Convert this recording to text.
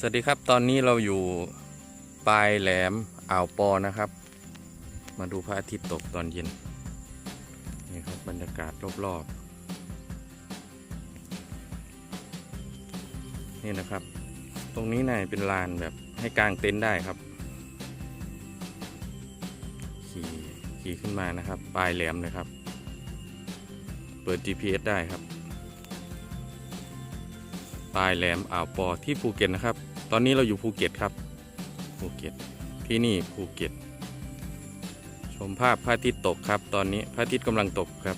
สวัสดีครับตอนนี้เราอยู่ปลายแหลมอ่าวปอนะครับ มาดูพระอาทิตย์ตกตอนเย็นนี่ครับบรรยากาศรอบๆนี่นะครับ ตรงนี้น่าจะเป็นลานแบบให้กางเต็นท์ได้ครับขี่ขี่ขึ้นมานะครับ ปลายแหลมเลยครับ เปิด GPS ได้ครับ ปลายแหลมอ่าวปอที่ภูเก็ตนะครับ ตอนนี้เราอยู่ภูเก็ตครับ ภูเก็ตที่นี่ภูเก็ต ชมภาพพระอาทิตย์ตกครับ ตอนนี้พระอาทิตย์กำลังตกครับ